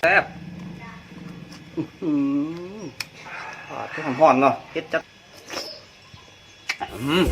แซ่บอ่าที่หอมๆเนาะเฮ็ดจัดอืม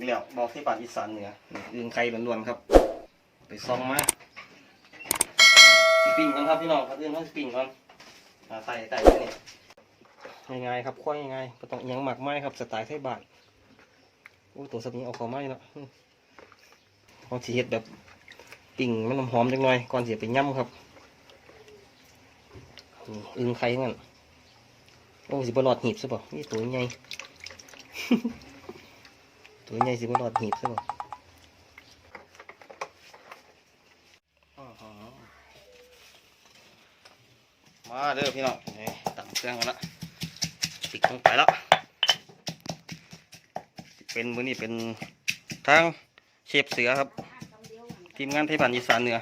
อีกแล้วบอกที่ป่านอีสานเหนือนี่อึงไข่ล้วนๆครับ ไปซองมาสิปิ้งกันครับพี่น้องครับอึงต้องสิปิ้งก่อนมาใส่ใส่นี่ง่ายๆครับค่อยง่ายๆไม่ต้องอิหยังหมักไม้ครับสไตล์ไทยบ้านโอ้ตัวสับนี้เอาข้าไม้เนาะอืมเอาสีเห็ดแบบปิ้งมันหอมจังหน่อยก่อนเสียไปย่ำครับอึงไข่งั้นโอ้สิบหลอดหีบใช่ป่นี่ตัวใหญ่ ตัวใหญ่สิบหลอดหีบใช่ป่ะมาเด้อพี่น้องนี่ตั้งเครื่องกันละติดลงไปแล้วเป็นมือนี่เป็นทางเชฟเสือครับ ทีมงานไทยผ่านอีสานเหนือ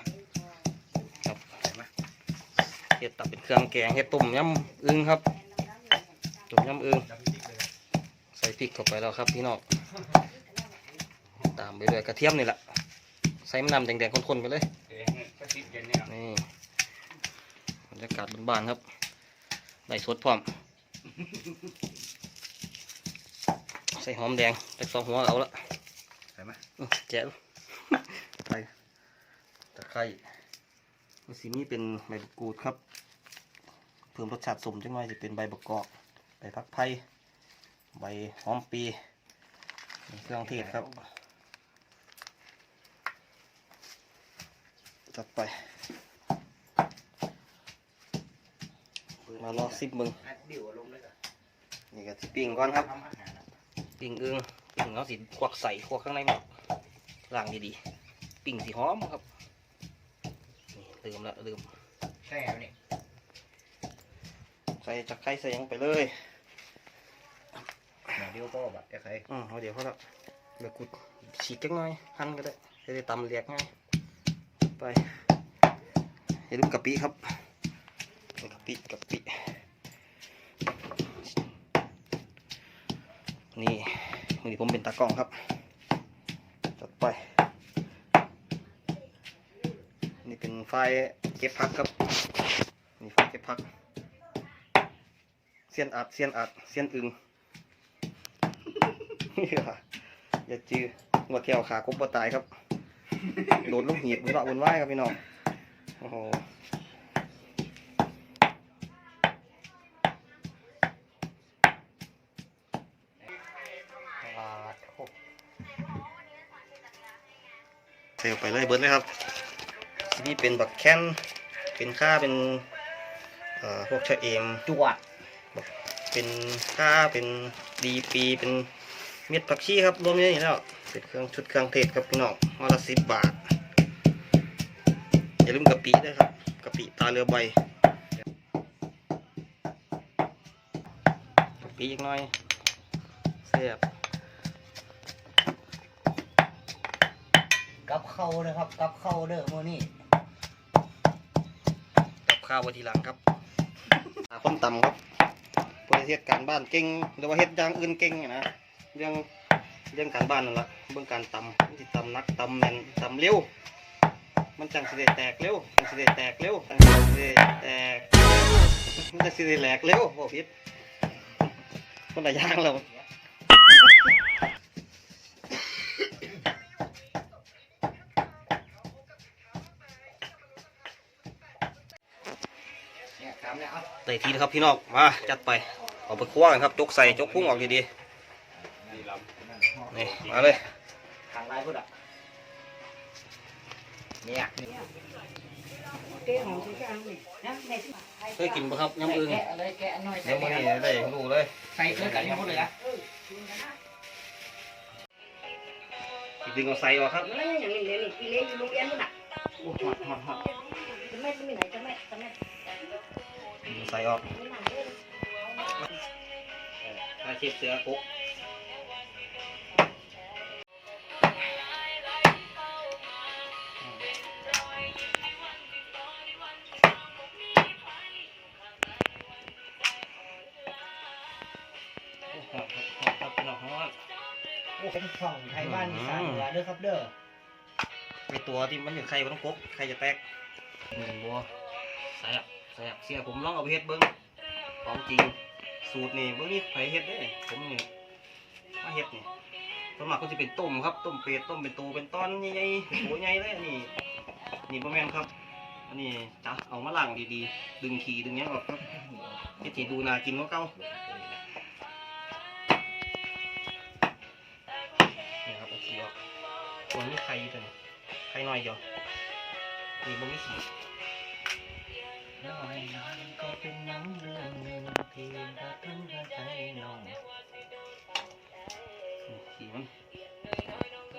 ครับเห็ดตับเป็นเครื่องแกงเฮ็ดต้มยำอึ้งครับต้มยำอึงใส่พริกเข้าไปแล้วครับพี่น้อง ตามไปด้วยกระเทียมนี่แหละใส่มะนาวแดงๆข้นๆไปเลยนี่บรรยากาศบ้านๆครับได้สดพร้อม ใส่หอมแดงไปสองหัวเอาละใส่ไหมอื้อแจ๋วไปตะไคร้มันสีนี้เป็นใบมะกรูดครับ เพิ่มรสชาติสมจังหน่อยจะเป็นใบบักกอกใบพักไผ่ใบหอมปีเครื่องเทศครับ จัดไป มารอซิบมึงดิวลงเลยก่อนนี่ก็สิปิ้งก่อนครับทำอาหารปิ้งอึ้งปิ้งเอาสิควักใส่ควักข้างในหมดล้างดีๆ ปิ้งสีหอมครับ นี่ลืมละลืมใช่ครับนี่ใส่จักไข่ใส่หยังไปเลยเดี๋ยวก็แบบจะใครอืมเอาเดี๋ยวเขาละเดี๋ยวกูฉีกจังหน่อยหั่นก็ได้จะได้ตำเรียกง่าย ไปอย่าลืมกะปิครับกะปิกะปินี่มือนี้ผมเป็นตากล้องครับจัดไป นี่เป็นไฟเก็บพักครับนี่ไฟเก็บพักเสียนอัดเสียนอัดเสียนอึงอย่าจื้อหัวแถวขากบบ่ตายครับ โดดลูกหีบบุญละบุญไหวครับพี่น้องโอ้โหเซลไปเลยเบิร์ดเลยครับ นี่เป็นบักแคนเป็นข้าเป็นเอ่อพวกชะเอมจวดเป็นข้าเป็นดีปีเป็นเม็ดผักชีครับรวมอยู่ในนี้แล้ว เป็นเครื่องชุดเครื่องเทศครับพี่น้องมาละสิบบาท อย่าลืมกะปิด้วยครับกะปิตาเรือใบกะปิอีกหน่อยเสียบกับเข้าเลยครับกับเข้าเด้อมื่อนี้กับข้าวไว้ทีหลังครับหาคนต่ำครับเพื่อเฮ็ดการบ้านเก่งหรือว่าเฮ็ดอย่างอื่นเก่งอะนะเรื่อง เรื่องการบ้านนั่นละเบื้องการตำที่ตำนักตำแม่นตำเร็ว มันจังสิได้แตกเร็วจังสิได้แตกเร็วจังสิได้แตกมันจังสิได้แหลกเร็วบ่ผิดคนละอย่างเราเนี่ยทำเนี่ยเอาได้ทีนะครับพี่น้องมาจัดไปเอาไปคั่วกันครับจกใส่จกพุ่งออกดีนี่ลๆ นี่มาเลยทางไรพุทธอะเนี่ย cái hồn thì cái ăn gì đó này เคยกินปะครับยำอึง kẹ ở đây kẹ nói เดี๋ยวมื้อนี้ได้รู้เลยใส่เกลือกันยังหมดเลยอะสิดึงเอาใส่ออกครับ nó nói nhà mình để mình đi lấy luôn em luôn ạ โอ้หอดหอดหอด cái mấy cái này cái mấy cái mấy ดึงใส่ออก cái này cái ถ้าเชฟเสือกุ๊ก เป็นช่องไทยบ้านอีสานเหนือเด้อครับเด้อไอตัวที่มันอยู่ไข่มันต้องกบไข่จะแตกหนึ่งบัวแซ่บแซ่บเสียผมลองเอาไปเฮ็ดเบิ้งของจริงสูตรนี่เบิ้งนี่ไผเฮ็ดได้ผมนี่มาเฮ็ดนี่ส่วนมากก็จะเป็นต้มครับต้มเป็ดต้มเป็นตัวเป็นตอนใหญ่ๆเป็นตัวใหญ่เลยอันนี่นี่บ่แม่นครับอันนี้จ้ะเอามาล้างดีๆ ดึงขี้ดึงหยังออกครับเฮ็ดให้ดูน่ากินกว่าเก่า ตัวนี้ไข่ตัวนี้ไข่น้อยเดียวนี่บ่มีขี้น้อยน้อยก็เป็นหนังเรื่องหนึ่งที่ราต้องเข้าใจน้องนี่ขี้มัน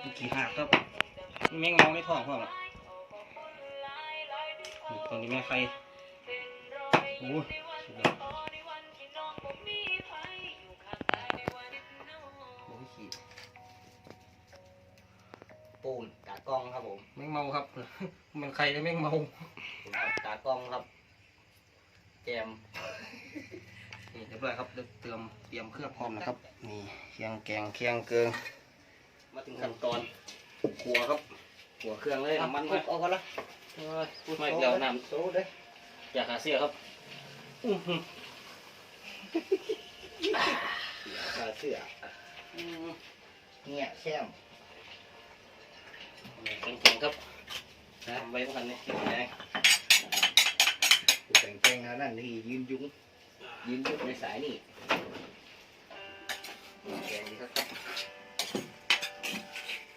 นี่หักครับนี่แมงเมาในท้องพ่อมนี่ตัวนี้แม่ไข่โอ้สุดยอด ปูนตากล้องครับผมแมงเมาครับ มันไข่แล้วแมงเมาตากล้องครับแจมนี่เรียบร้อยครับเดี๋ยวเตรียมเตรียมเครื่องพร้อมนะครับ นี่เคียงแกงเคียงเกลือมาถึงขั้นตอนขัวครับขัวเครื่องเลยน้ำมันคุมากเอากันละพูดไม่เดียวน้โซ่เด้อำอยากหาเสียครับอื้อหือขาเสื้ออืมเนี่ยแช่ม แข็งๆครับทำไว้พวกกันนี่แข็งแรงกูแต่งแกงแล้วนั่นที่ยืนยุงยืนยุงในสายนี่แข็งดีครับ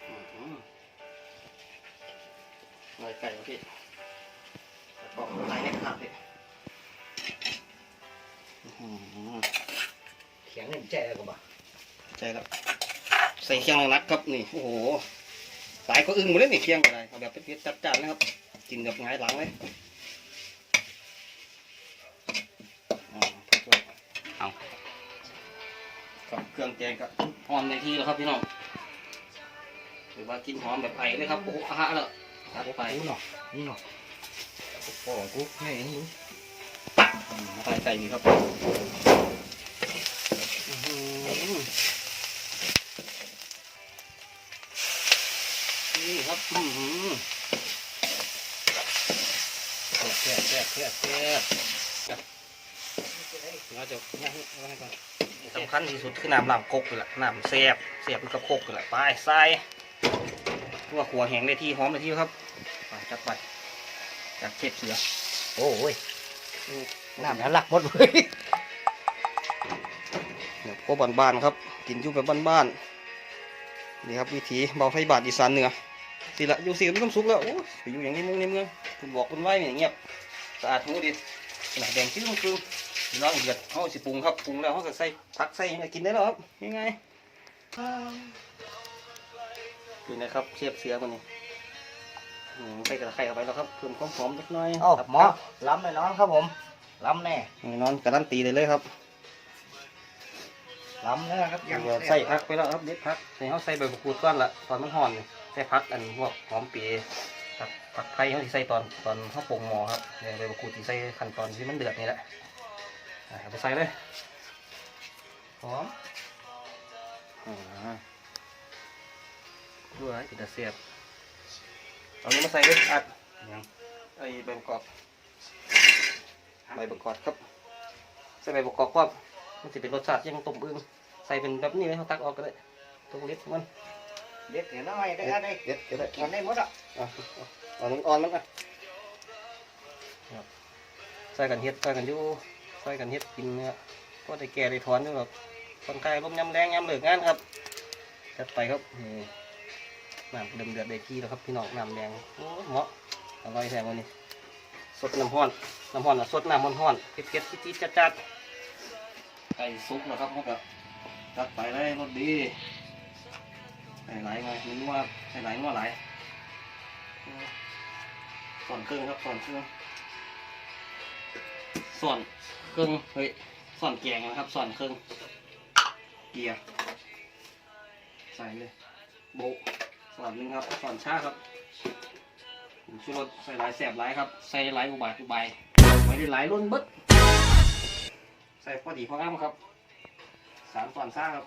อื้อหือลอยไก่ครับพี่แล้วก็ลายในขาบพี่อื้อหือเขียงเงินแจ้ก็บ่ใช่แล้วใส่เคียงนักครับนี่โอ้โห สายก็อึ้งหมดเลยนี่เคียงอะไรเอาแบบเผ็ดๆจัดจ้านนะครับ กินแบบหงายหลังเลยอ่าพักไว้เอากับเครื่องแกงก็หอมในที่แล้วครับพี่น้องหรือว่ากินหอมแบบไผ่เลยครับโอ้โหอาหารแล้วตัดไปกูเนาะนี่เนาะพ่อของกูแม่งมึงอืมใส่ใส่นี่ครับ แซ่บแซ่บเราจะย่างให้ก่อนสำคัญที่สุดคือน้ำลำกกนี่แหละน้ำแซ่บแซ่บกับกกนี่แหละไปใส่ตัวขัวแห้งได้ที่หอมได้ที่ครับไปจัดไปจากเชฟเสือโอ้ยอืมน้ำทะลักหมดเลยเนี่ยพวกบ้านๆครับ กินยู่แบบบ้านๆนี่ครับวิถีเบาไฟบาทอีสานเหนือสิละอยู่สิมีความสุขแล้วโอ้ยอยู่อย่างในเมืองในเมืองคุณบอกคุณไว้เนี่ยเงียบ สะอาดหูดีหนาแดงชิ้นคือน้องเดือดเขาสิปรุงครับปรุงแล้วเขาก็ใส่ผักใส่ให้กินได้แล้วครับยังไงนี่นะครับเชียบเสือคนนี้อืมใส่กระไข่เข้าไปแล้วครับเพิ่มความหอมเล็กน้อยเอ้าครับหมอล้ำแน่นอนครับผมล้ำแน่แน่นอนการันตีได้เลยครับล้ำแน่ครับเดี๋ยวใส่พักไปแล้วครับเด็ดพักใส่เขาใส่ใบมะกรูดก่อนละตอนมันห่อนนี่ใส่พักอันพวกหอมเปีย ผักผักไทยเขาที่ใส่ตอนตอนเขาปรุงหม้อครับเดี๋ยวใบมะกรูดที่ใส่ขั้นตอนที่มันเดือดนี่แหละอะเอาไปใส่เลยหอมอ่าด้วยติดตะเสียบเอานี้มาใส่เลยอัดยังไอ้ใบประกอบใบประกอบครับใส่ใบประกอบครับมันจะเป็นรสชาติยังต้มอึ่งใส่เป็นแบบนี้เลยเขาตักออกก็ได้ตัวเล็กของมัน เด็ดเนี่ยน้อยได้อะไรเด็ดก็ได้กินได้หมดอะอะเอาอ่อนมันอะครับใส่กันเฮ็ดใส่กันอยู่ใส่กันเฮ็ดกินเนี่ยก็ได้แก่ได้ถอนอยู่ครับคนไข้ลมยำแรงยำเหลืองานครับจัดไปครับนี่น้ำเดือดเดือดได้ที่แล้วครับพี่น้องน้ำแดงโอ้เหมาะอร่อยแท้วันนี้สดน้ำห้อนน้ำห้อนอะสดน้ำห้อนๆเผ็ดๆจี๊ดๆจัดๆไก่ซุกแล้วครับพวกกับจัดไปเลยรสดี ใส่หลายไงมันว่าใส่หลายนัวหลายส่วนเครื่องครับส่วนเครื่องส่วนเครื่องเฮ้ยส่วนแกงนะครับส่วนเครื่องเกียร์ใส่เลยโบส่วนหนึ่งครับส่วนชาครับชูรสใส่หลายแสบหลายครับ ใส่หลายอุบายอุบายไม่ได้หลายล้นเบิดใส่พอดีพองามครับสามส่วนชาครับ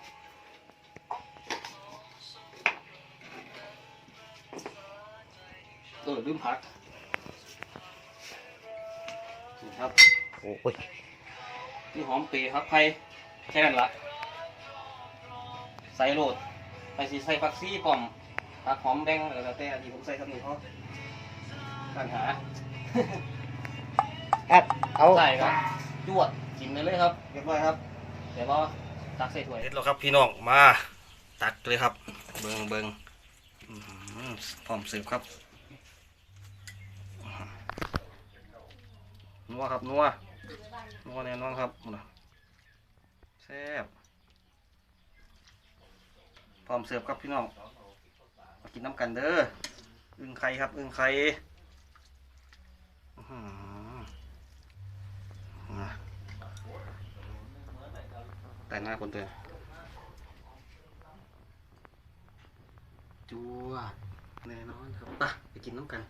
ออลืมผักนี่ครับโอ้ยนี่หอมเปรย์ครับไผ่แค่นั้นละใส่โรดไปสิใส่ผักซี่ปอมผักหอมแดงแล้วแต่อันนี้ผมใส่คำนี้เพราะปัญหาอัดเอาใส่ครับจวดกินไปเลยครับเรียบร้อยครับเดี๋ยวรอตักใส่ถ้วยเสร็จแล้วครับพี่น้องมาตักเลยครับ เบิงเบิงอื้อหือพร้อมเสิร์ฟครับ นัวครับนัวนัวแน่นอนครับนะแซ่บพร้อมเสิร์ฟครับพี่น้องมากินน้ำกันเด้ออึ่งไข่ครับอึ่งไข่แต่หน้าคนเตือนจัวแน่นอนครับไปไปกินน้ำกัน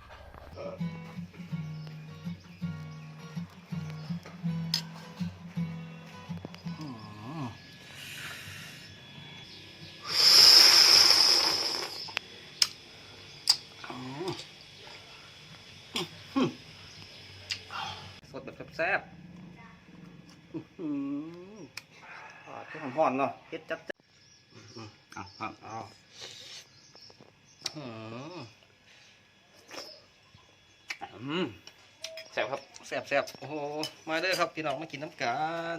แซ่บๆอื้อหืออ่าที่หอมๆเนาะเฮ็ดจัดจ้อืมอาครับเอาอือืมแซ่บครับแซ่บแซ่บโอ้โหมาเด้อครับพี่น้องมากินน้ำกัน